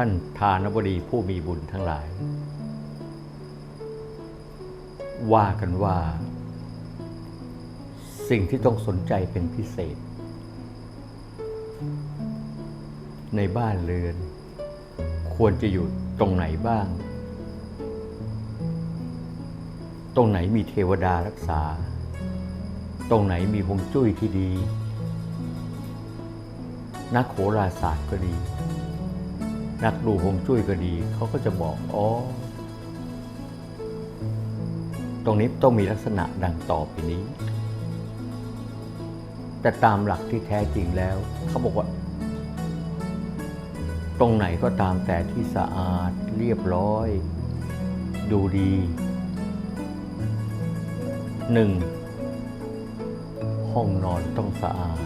ท่านทานบดีผู้มีบุญทั้งหลาย ว่ากันว่า สิ่งที่ต้องสนใจเป็นพิเศษ ในบ้านเรือน ควรจะอยู่ตรงไหนบ้าง ตรงไหนมีเทวดารักษา ตรงไหนมีฮวงจุ้ยที่ดี นักโหราศาสตร์ก็ดี นักดูฮวงจุ้ยก็ดี เขาก็จะบอกอ๋อ ตรงนี้ต้องมีลักษณะดังต่อไปนี้ แต่ตามหลักที่แท้จริงแล้ว เขาบอกว่า ตรงไหนก็ตามแต่ที่สะอาดเรียบร้อย ดูดีหนึ่งห้องนอนต้องสะอาด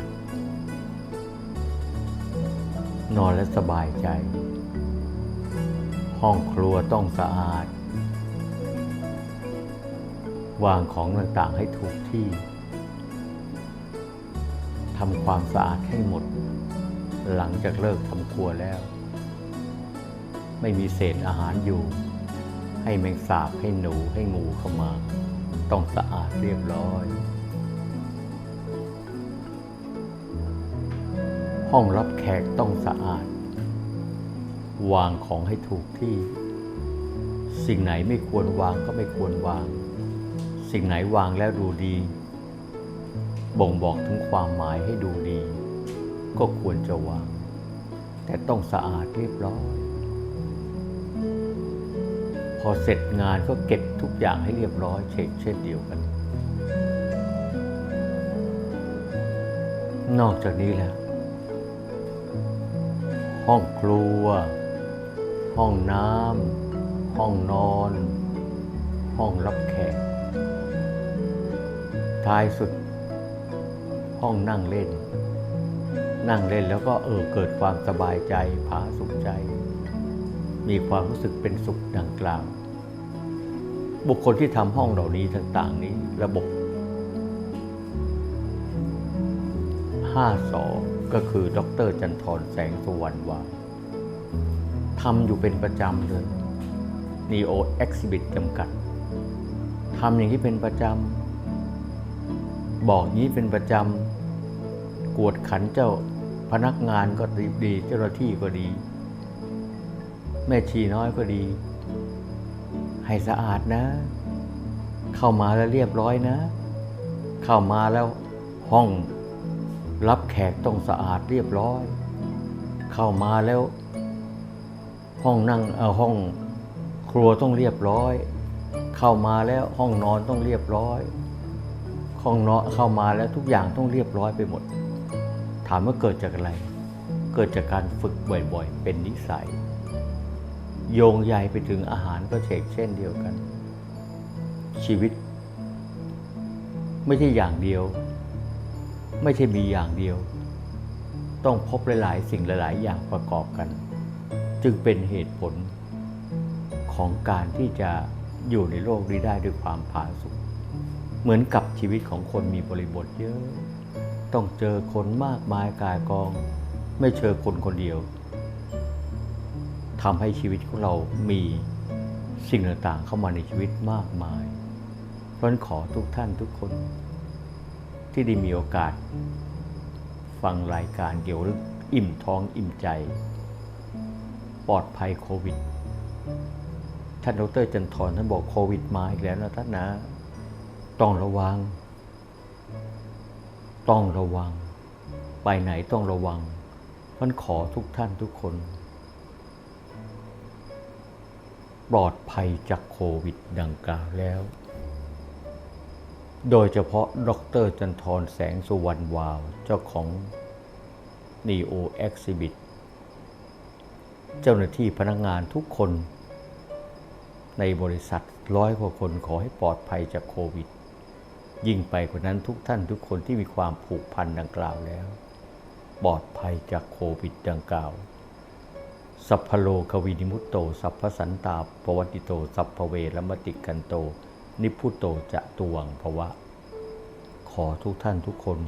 นอนและสบายใจ ห้องครัวต้องสะอาด วางของต่างๆให้ถูกที่ทำความสะอาดให้หมด หลังจากเลิกทำครัวแล้ว ไม่มีเศษอาหารอยู่ ให้แมงสาบให้หนูให้งูเข้ามา ต้องสะอาดเรียบร้อย ห้องรับแขกต้องสะอาด วางของให้ถูกที่ สิ่งไหนไม่ควรวางก็ไม่ควรวาง สิ่งไหนวางแล้วดูดี บ่งบอกถึงความหมายให้ดูดี ก็ควรจะวาง แต่ต้องสะอาดเรียบร้อย พอเสร็จงานก็เก็บทุกอย่างให้เรียบร้อยเช็คเช่นเดียวกัน นอกจากนี้แล้วห้องครัว ห้องน้ำห้องนอน ห้องรับแขก ท้ายสุด ห้องนั่งเล่น นั่งเล่นแล้วก็เออเกิดความสบายใจผาสุขใจ มีความรู้สึกเป็นสุขดังกล่าว บุคคลที่ทำห้องเหล่านี้ต่างๆ นี้ระบบ52ก็คือ ดรจันทรแสงสุวรรณวา ทำอยู่เป็นประจำเลย Neo Exhibit จำกัดทำอย่างนี้เป็นประจำบอกนี้เป็นประจำกวดขันเจ้าพนักงานก็ดี เจ้าหน้าที่ก็ดี แม่ชีน้อยก็ดี ให้สะอาดนะ เข้ามาแล้วเรียบร้อยนะ เข้ามาแล้วห้องรับแขกต้องสะอาดเรียบร้อย เข้ามาแล้ว ห้องนั่งเออห้องครัวต้องเรียบร้อย เข้ามาแล้วห้องนอนต้องเรียบร้อย ห้องนอนเข้ามาแล้วทุกอย่างต้องเรียบร้อยไปหมด ถามว่าเกิดจากอะไร เกิดจากการฝึกบ่อยๆ เป็นนิสัย โยงใยไปถึงอาหารก็เชกเช่นเดียวกัน ชีวิต ไม่ใช่อย่างเดียว ไม่ใช่มีอย่างเดียว ต้องพบหลายๆ สิ่งหลาย ๆ อย่างประกอบกัน จึงเป็นเหตุผลของการที่จะอยู่ในโลกนี้ได้ด้วยความผาสุกเหมือนกับชีวิตของคนมีบริบทเยอะ ต้องเจอคนมากมายกายกอง ไม่เจอคนคนเดียวทำให้ชีวิตของเรามีสิ่งต่างๆเข้ามาในชีวิตมากมาย เพราะฉะนั้นขอทุกท่านทุกคน ที่ได้มีโอกาส ฟังรายการเกี่ยวกับอิ่มท้องอิ่มใจ ปลอดภัยโควิด ท่านดรจันทร์ท่านบอกโควิดมาอีกแล้วนะท่านนะ ต้องระวัง ต้องระวัง ไปไหนต้องระวัง มันขอทุกท่านทุกคน ปลอดภัยจากโควิดดังกล่าวแล้ว โดยเฉพาะดรจันทร์แสงสุวรรณวาว เจ้าของ Neo Exhibit เจ้าหน้าที่พนักงานทุกคน ในบริษัทร้อยกว่าคนขอให้ปลอดภัยจากโควิด ยิ่งไปกว่านั้นทุกท่านทุกคนที่มีความผูกพันดังกล่าวแล้ว ปลอดภัยจากโควิดดังกล่าว สัพพโลกวินิมุตโต สัพพสันตาปวัติโต สัพพเวรมติกันโต นิพุตโตจะตวงภวะ ขอทุกท่านทุกคน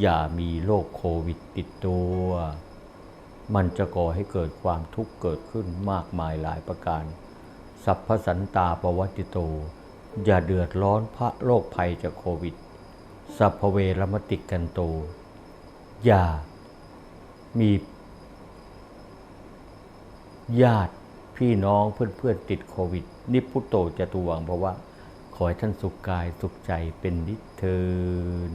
อย่ามีโรคโควิดติดตัว มันจะก่อให้เกิดความทุกข์เกิดขึ้นมากมายหลายประการ สัพพสันตาปวัติโต อย่าเดือดร้อนพระโรคภัยจากโควิด สัพพเวรมติกันโต อย่ามีญาติพี่น้องเพื่อนๆติดโควิด นิพุตโตจะตวังเพราะว่า ขอให้ท่านสุขกายสุขใจเป็นนิเทิน